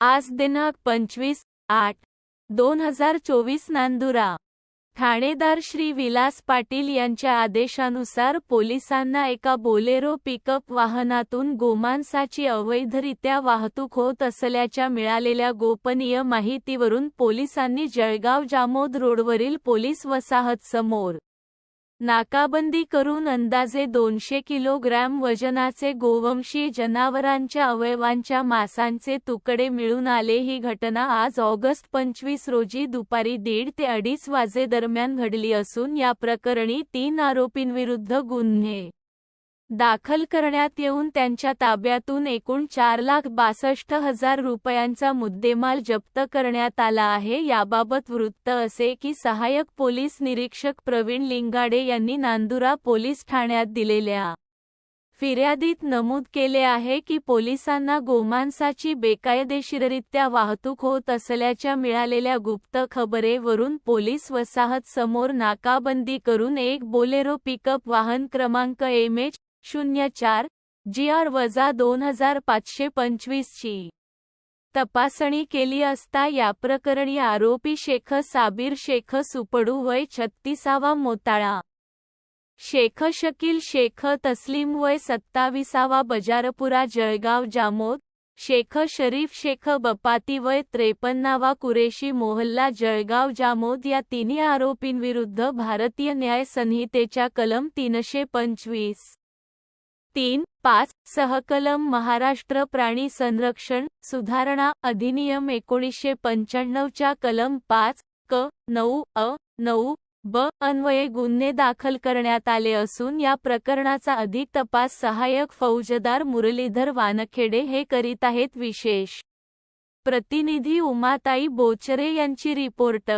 आज दिनांक पंचवीस आठ दोन हजार चोवीस नांदुरा. ठाणेदार श्री विलास पाटील यांच्या आदेशानुसार पोलिसांना एका बोलेरो पिकअप वाहनातून गोमांसाची अवैधरित्या वाहतूक होत असल्याच्या मिळालेल्या गोपनीय माहितीवरून पोलिसांनी जळगाव जामोद रोडवरील पोलीस वसाहत समोर नाकाबंदी करून अंदाजे दोनशे किलोग्रॅम वजनाचे गोवंशी जनावरांच्या अवयवांच्या मांसांचे तुकडे मिळून आले. ही घटना आज ऑगस्ट पंचवीस रोजी दुपारी दीड ते अडीच वाजेदरम्यान घडली असून या प्रकरणी तीन आरोपींविरुद्ध गुन्हे दाखल करण्यात येऊन त्यांच्या ताब्यातून एकूण चार लाख बासष्ट हजार रुपयांचा मुद्देमाल जप्त करण्यात आला आहे. याबाबत वृत्त असे की सहाय्यक पोलीस निरीक्षक प्रवीण लिंगाडे यांनी नांदुरा पोलीस ठाण्यात दिलेल्या फिर्यादीत नमूद केले आहे की पोलिसांना गोमांसाची बेकायदेशीररित्या वाहतूक होत असल्याच्या मिळालेल्या गुप्त खबरेवरून पोलीस वसाहत समोर नाकाबंदी करून एक बोलेरो पिकअप वाहन क्रमांक एम एच शून्य चार जी आर वजा दोन हजार पाचशे पंचवीसची तपासणी केली असता याप्रकरणी आरोपी शेख साबीर शेख सुपडू वय छत्तीसावा मोताळा. शेख शकील शेख तस्लीम वय सत्ताविसावा बजारपुरा जळगाव जामोद. शेख शरीफ शेख बपाती वय त्रेपन्नावा कुरेशी मोहल्ला जळगाव जामोद या तिन्ही आरोपींविरुद्ध भारतीय न्याय संहितेच्या कलम तीनशे पंचवीस. तीन पाच सहकलम महाराष्ट्र प्राणी संरक्षण सुधारणा अधिनियम एकोणीसशे पंच्याण्णवच्या कलम पाच क नऊ अ नऊ ब अन्वये गुन्हे दाखल करण्यात आले असून या प्रकरणाचा अधिक तपास सहाय्यक फौजदार मुरलीधर वानखेडे हे करीत आहेत विशेष. प्रतिनिधी उमाताई बोचरे यांची रिपोर्ट.